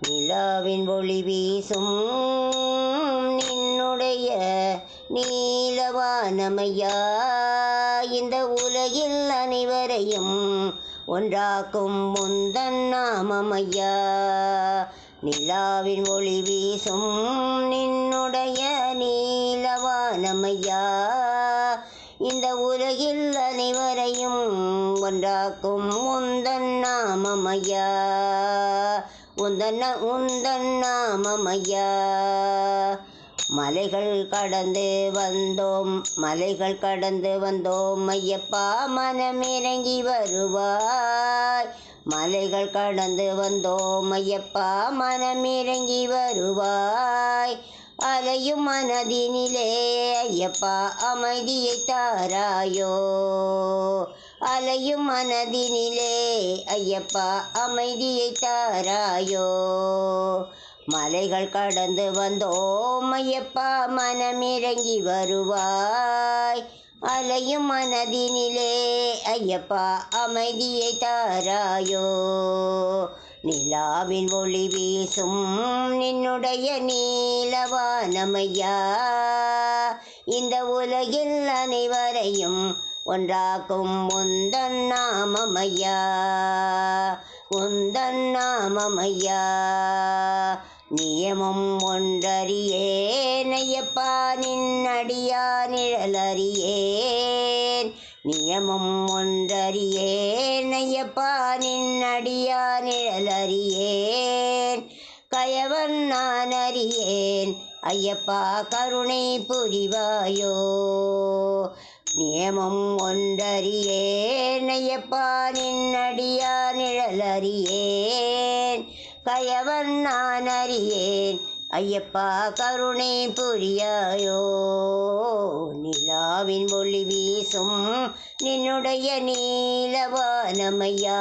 நிலாவின் ஒளி வீசும் நின்னுடைய நீலவானமையா இந்த உலகில் அனைவரையும் ஒன்றாக்கும் முந்தன் நாமமையா. நிலாவின் ஒளி வீசும் நின்னுடைய நீலவானமையா இந்த உலகில் அனைவரையும் ஒன்றாக்கும் உந்தன் நாமமையா. உந்தன் உந்தன் நாமமையா. மலைகள் கடந்து வந்தோம் மலைகள் கடந்து வந்தோம் ஐயப்பா மனமிறங்கி வருவாய். மலைகள் கடந்து வந்தோம் ஐயப்பா மனமிறங்கி வருவாய். அலையும் மனதினிலே ஐயப்பா அமைதியை தாராயோ. அலையும் மனதினிலே ஐயப்பா அமைதியை தாராயோ. மலைகள் கடந்து வந்தோம் ஐயப்பா மனமிறங்கி வருவாய். அலையும் மனதினிலே ஐயப்பா அமைதியை தாராயோ. நிலாவின் ஒளி வீசும் நின்னுடைய நீலவானமையா. இந்த உலகில் அனைவரையும் ஒன்றாக்கும் முந்தன் நாமமையா. உந்தன் நாமமையா. நியமம் ஒன்றறியேன் ஐயப்பா நின்னடியா நிழலறியே நியமம் ஒன்றறியேன் ஐயப்பா நின்னடியா நிழலறியேன் கயவன் நான் அறியேன் ஐயப்பா கருணை புரிவாயோ. நியமம் ஒன்றறியேன் ஐயப்பா நின்னடியா நிழலறியேன் கயவன் நான் அறியேன் ஐயப்பா கருணை புரியாயோ? நிலாவின் ஒளி வீசும் நின்னுடைய நீலவானமையா?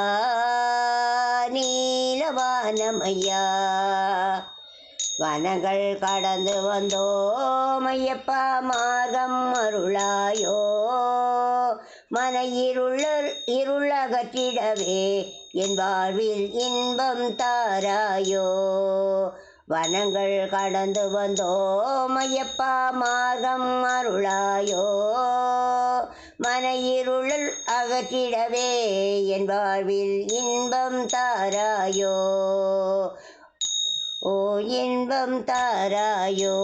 நீலவானமையா? வனங்கள் கடந்து வந்தோம் ஐயப்பா மார்க்கம் அருளாயோ? மன இருள இருளகற்றிடவே என் வாழ்வில் இன்பம் தாராயோ? வனங்கள் கடந்து வந்தோம் ஐயப்பா மார்க்கம் அருளாயோ. மன அகற்றிடவே என் வாழ்வில் இன்பம் தாராயோ. ஓ இன்பம் தாராயோ.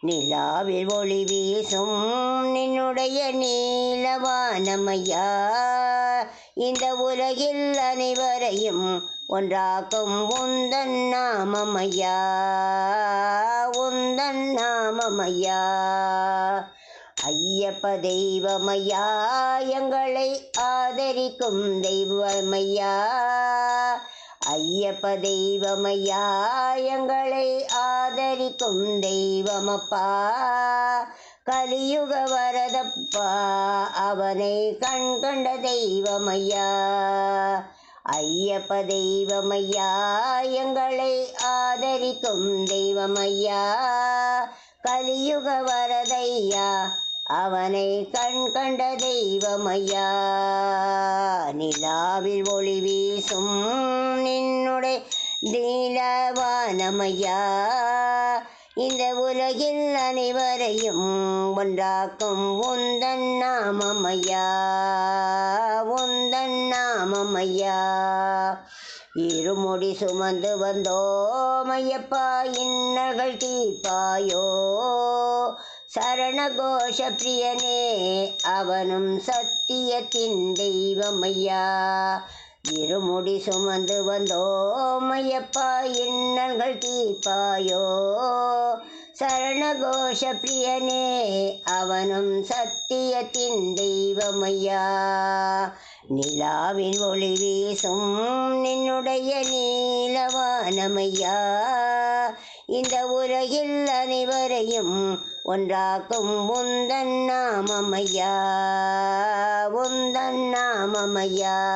நிலாவில் ஒளி வீசும் நின்னுடைய நீலவானமையா. இந்த உலகில் அனைவரையும் ஒன்றாக்கும் உந்தன் நாமமையா உந்தன் நாமமையா. ஐயப்ப தெய்வமையா எங்களை ஆதரிக்கும் தெய்வமையா. ஐயப்ப தெய்வமையா எங்களை ஆதரிக்கும் தெய்வமப்பா. கலியுக வரதப்பா அவனை கண் கண்ட தெய்வமையா. ஐயப்ப தெய்வமையா எங்களை ஆதரிக்கும் தெய்வமையா. கலியுக வரதையா அவனை கண் கண்ட தெய்வமையா. நிலாவில் ஒளி வீசும் நின்னுடைய நீலவானமையா. இந்த உலகில் அனைவரையும் ஒன்றாக்கும் உந்தன் நாமமையா உந்தன் நாமமையா. இருமுடி சுமந்து வந்தோம் ஐயப்பா தீப்பாயோ. சரண கோஷ பிரியனே அவனும் சத்தியத்தின் தெய்வமையா. இருமுடி சுமந்து வந்தோம் ஐயப்பா இன்னல்கள் தீர்ப்பாயோ? சரணகோஷ பிரியனே அவனும் சத்தியத்தின் தெய்வமையா? நிலாவின் ஒளி வீசும் நின்னுடைய நீலவானமையா? இந்த உலகில் அனைவரையும் ஒன்றாக்கும் உந்தன் நாமமையா உந்தன் நாமமையா.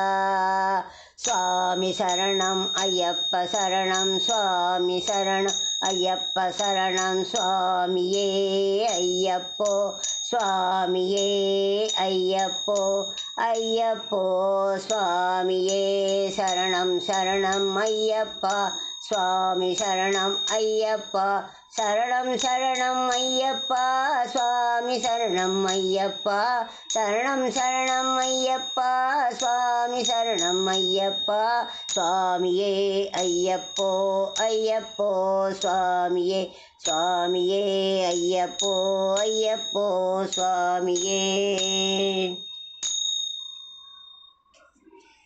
சுவாமி சரணம் ஐயப்ப சரணம் சுவாமி சரணம் ஐயப்ப சரணம். சுவாமியே ஐயப்போ சுவாமியே ஐயப்போ ஐயப்போ. சுவாமியே சரணம் சரணம் ஐயப்பா. சுவாமி சரணம் ஐயப்பா. சரணம் சரணம் ஐயப்பா சுவாமி சரணம் ஐயப்பா. சரணம் சரணம் ஐயப்பா சுவாமி சரணம் ஐயப்பா. சுவாமியே ஐயப்போ ஐயப்போ சுவாமியே. சுவாமியே ஐயப்போ ஐயப்போ சுவாமியே.